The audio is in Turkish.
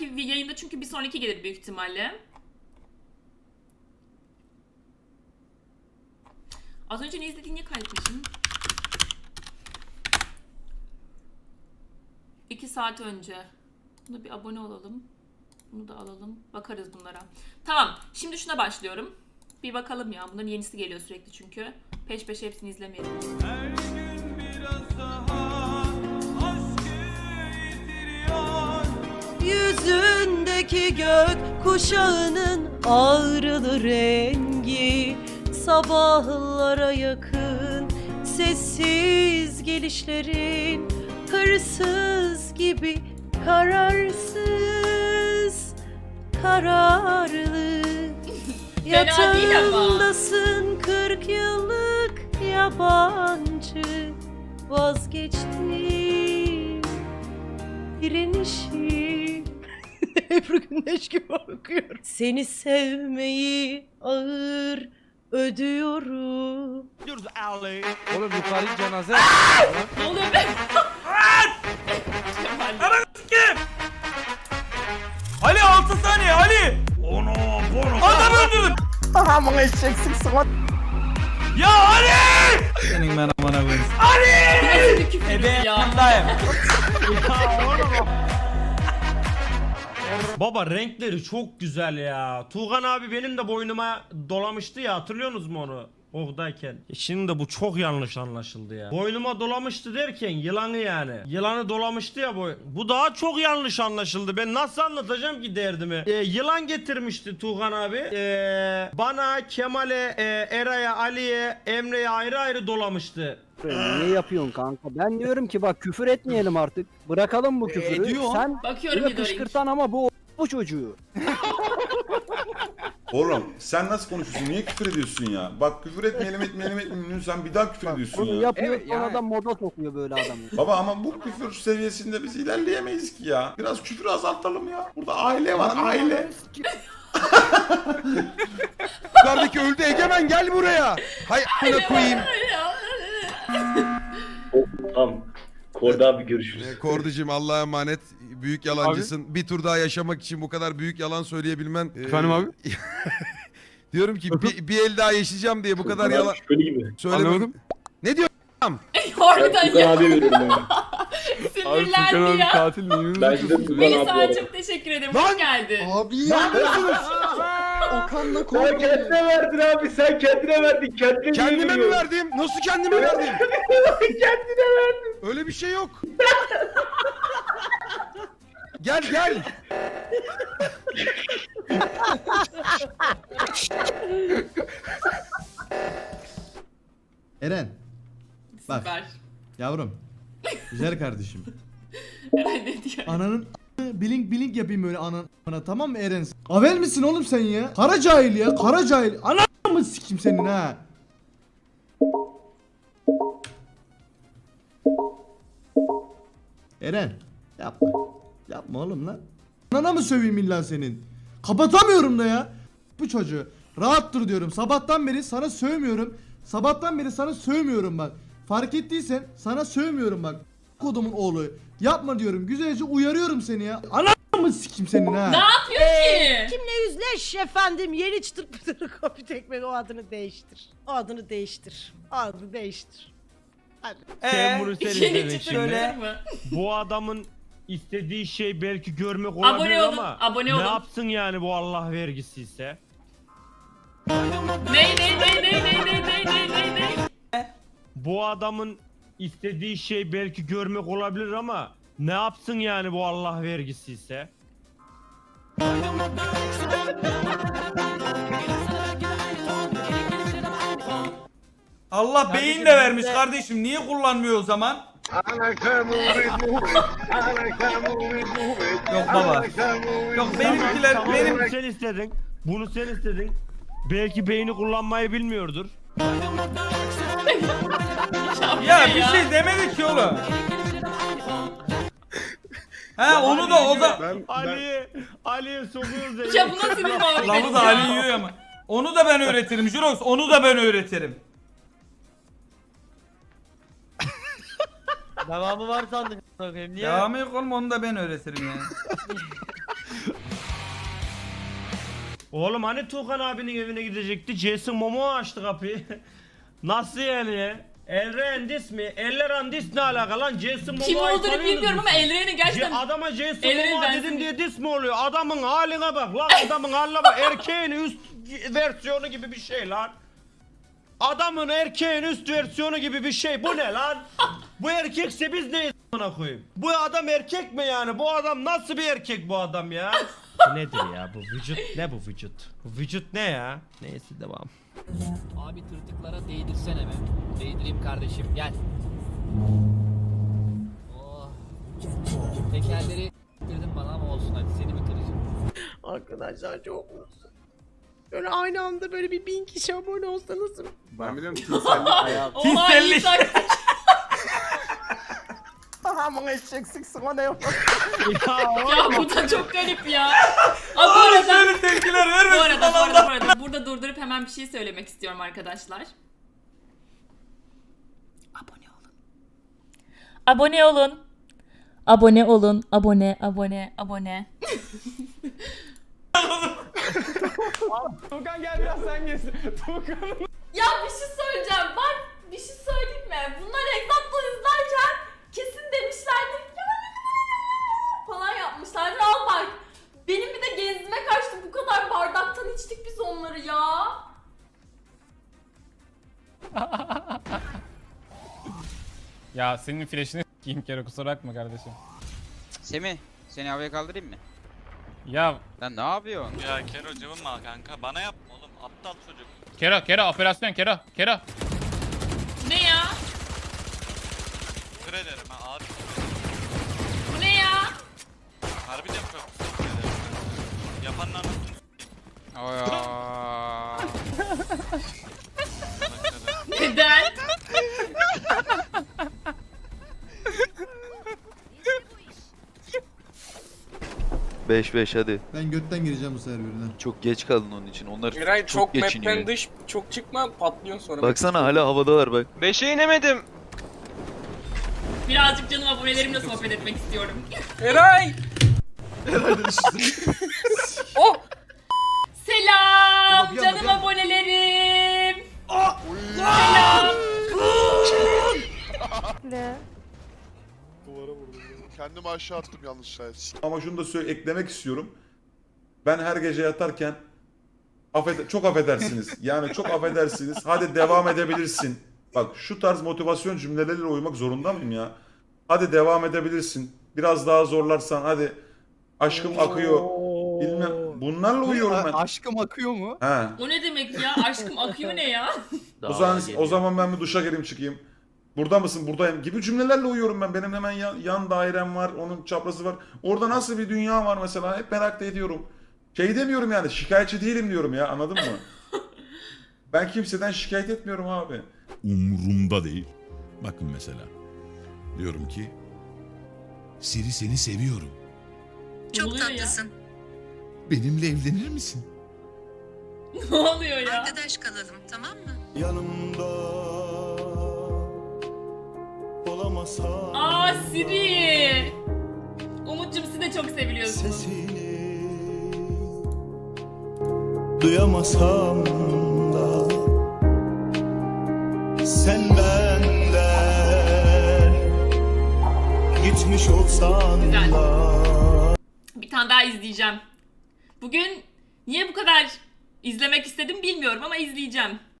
bir yayında çünkü bir sonraki gelir büyük ihtimalle. Az önce ne izlediğini niye kaydetmişim? 2 saat önce. Buna bir abone olalım. Bunu da alalım. Bakarız bunlara. Tamam. Şimdi şuna başlıyorum. Bir bakalım ya. Bunların yenisi geliyor sürekli çünkü. Peş peşe hepsini izlemeyelim. Her gün biraz daha Yüzündeki gök kuşağının ağrılı rengi. Sabahlara yakın sessiz gelişlerin Hırsız gibi kararsız Kararlı. Yatağındasın kırk yıllık yabancı. Vazgeçtim direnişim Ebru Gündeş gibi okuyorum. Seni sevmeyi ağır ödüyorum. Gidiyoruz Ali Oğlum yukarı cenaze. Ne oluyor be? Ali 6 saniye Ali Ono bono Adam öldürdüm Aman eşek sıksın lan. Ya Ali Senin ben amına koyayım. Küfür Ebe ya? Baba renkleri çok güzel ya. Tuğhan abi benim de boynuma dolamıştı ya hatırlıyorsunuz mu onu? Oradayken. Şimdi de bu çok yanlış anlaşıldı ya. Boynuma dolamıştı derken yılanı yani. Yılanı dolamıştı ya boy. Bu daha çok yanlış anlaşıldı. Ben nasıl anlatacağım ki derdimi? Ee, yılan getirmişti Tuğhan abi. Ee, bana, Kemal'e, e, Eray'a, Ali'ye, Emre'ye ayrı ayrı dolamıştı. Niye yapıyorsun kanka? Ben diyorum ki bak küfür etmeyelim artık. Bırakalım bu küfürü. ediyor. Sen Bakıyorum bir Doring. kışkırtan ama bu bu çocuğu. Oğlum sen nasıl konuşuyorsun? Niye küfür ediyorsun ya? Bak küfür etmeyelim etmeyelim etmeyelim. Sen bir daha küfür ediyorsun Bunu ya. yapıyor Evet, sonra yani. da moda sokuyor böyle adamı. Baba ama bu küfür seviyesinde biz ilerleyemeyiz ki ya. Biraz küfürü azaltalım ya. Burada aile var aile. Yukarıdaki öldü Egemen gel buraya. Hay amına koyayım. Tamam. Korda abi görüşürüz. Ee, Korducum Allah'a emanet. Büyük yalancısın. Bir tur daha yaşamak için bu kadar büyük yalan söyleyebilmen. e, Efendim abi? diyorum ki bir, bir el daha yaşayacağım diye bu kadar abi yalan Şüpheli gibi. Anlamadım. Ne diyor? Harbiden Furkan ya. abi veriyorum ben. Sinirlendi ya. katil miyim? Ben size Furkan abi Melisa veriyorum. çok teşekkür ederim. Hoş geldin. Abi yapıyorsunuz. Okan'la Sen korktum. kendine verdin abi. Sen kendine verdin. Kendine Kendime mi verdim? Nasıl kendime verdim? kendine verdin. Öyle bir şey yok. Gel gel. Eren Bak. Süper. yavrum. Güzel kardeşim. Eray ne diyor? Ananın blink blink yapayım böyle anan ana tamam mı Eren? Avel misin oğlum sen ya? Kara cahil ya kara cahil. Ana mı sikim senin ha? Eren yapma. Yapma oğlum lan. Anana mı söveyim illa senin? Kapatamıyorum da ya. Bu çocuğu. Rahat dur diyorum. Sabahtan beri sana sövmüyorum. Sabahtan beri sana sövmüyorum bak. Fark ettiysen sana sövmüyorum bak. Kodumun oğlu. Yapma diyorum. Güzelce uyarıyorum seni ya. Ana mı sikim senin ha? Ne yapıyor ki? Kimle yüzleş efendim yeni çıtır pıtır kopi tekme o adını değiştir. O adını değiştir. O adını değiştir. Hadi. Sen bunu sen Yeni izledin çıtır şimdi. pıtır mı? Bu adamın istediği şey belki görmek olabilir Abone olun, ama abone ne olun. yapsın yani bu Allah vergisi ise? Ne ne ne ne ne ne ne ne ne ne? Bu adamın istediği şey belki görmek olabilir ama ne yapsın yani bu Allah vergisi ise? Allah beyin de vermiş kardeşim. Niye kullanmıyor o zaman? Yok baba. Yok benimkiler Tamam, benim Bunu sen istedin. Bunu sen istedin. Belki beyni kullanmayı bilmiyordur. ya bir şey demedi ki oğlum. He onu da o da Ali, Ali'ye sokuyoruz. Ya bu nasıl bir muhabbet Lavı da? Ali yiyor ama. Onu da ben öğretirim Jurox. Onu da ben öğretirim. Devamı var sandık. Niye? Devam yok oğlum onu da ben öğretirim yani. Oğlum hani Tuğkan abinin evine gidecekti? Jason Momo açtı kapıyı. Nasıl yani? Elren dis mi? Elleran dis ne alaka lan? Jason Momo'yu Kim olduğunu tanıyorsunuz bilmiyorum ama siz? Elren'i gerçekten... Ce- adama Jason Elren'i Momoa dedim diye dis mi oluyor? Adamın haline bak lan adamın haline bak. Erkeğin üst versiyonu gibi bir şey lan. Adamın erkeğin üst versiyonu gibi bir şey. Bu ne lan? Bu erkekse biz neyiz amına koyayım? Bu adam erkek mi yani? Bu adam nasıl bir erkek bu adam ya? bu nedir ya? Bu vücut ne bu vücut? Bu vücut ne ya? Neyse devam. Abi tırtıklara değdirsene be. Değdireyim kardeşim gel. Oh. Tekerleri dedim bana ama olsun hadi seni mi kıracağım? Arkadaşlar çok. Böyle aynı anda böyle bir bin kişi abone olsa nasıl? Ben biliyorum tinsellik. Oha iyi taktik. Aman eşek siksin o ne yok. ya Ya bu da çok garip ya. Aa, bu arada, Şöyle tepkiler bu vermesin arada, bu lan arada, bu arada. Burada durdurup hemen bir şey söylemek istiyorum arkadaşlar. Abone olun. Abone olun. Abone olun. Abone, abone, abone. Tuğkan gel biraz sen geçsin. Tuğkan. Ya bir şey bardaktan içtik biz onları ya. Ya senin flash'ini s**eyim kere kusura bakma kardeşim. Semih seni havaya kaldırayım mı? Ya Lan ne yapıyorsun? Ya Kero cıvınma kanka. Bana yapma oğlum. Aptal çocuk. Kero Kero operasyon Kero Kero. Ne ya? Küfür ederim ha. Ağır Bu ne ya? Harbiden çok küfür ederim. Yapanın anasını Aa. Neden? Beş beş hadi. Ben götten gireceğim bu sefer birine. Çok geç kaldın onun için. Onlar Eray çok geçiniyor. dış çok çıkma patlıyorsun sonra. Baksana hala havadalar bak. Beşe inemedim. Birazcık canım abonelerimle sohbet etmek istiyorum. Eray. oh. Selam canım gel. abonelerim. Selam. Kendimi aşağı attım yanlışlıkla. Ama şunu da söyle, eklemek istiyorum. Ben her gece yatarken affed çok affedersiniz. Yani çok affedersiniz. Hadi devam edebilirsin. Bak şu tarz motivasyon cümleleriyle uyumak zorunda mıyım ya? Hadi devam edebilirsin. Biraz daha zorlarsan hadi. Aşkım akıyor. Bilmem. Bunlarla uyuyorum ben. Aşkım akıyor mu? He. O ne demek ya? Aşkım akıyor ne ya? O zaman, o zaman ben bir duşa gireyim çıkayım. Burada mısın? Buradayım gibi cümlelerle uyuyorum ben. Benim hemen yan, yan dairem var. Onun çaprası var. Orada nasıl bir dünya var mesela? Hep merak da ediyorum. Şey demiyorum yani. Şikayetçi değilim diyorum ya. Anladın mı? ben kimseden şikayet etmiyorum abi. Umurumda değil. Bakın mesela. Diyorum ki Siri seni seviyorum. Çok tatlısın. Benimle evlenir misin? Ne oluyor ya? Arkadaş kalalım tamam mı? Yanımda olamasa Aa Siri. Umut'cum siz de çok seviliyorsunuz. sesini duyamasam da sen benden gitmiş olsan Güzel. da Bir tane daha izleyeceğim. Bugün niye bu kadar izlemek istedim bilmiyorum ama izleyeceğim.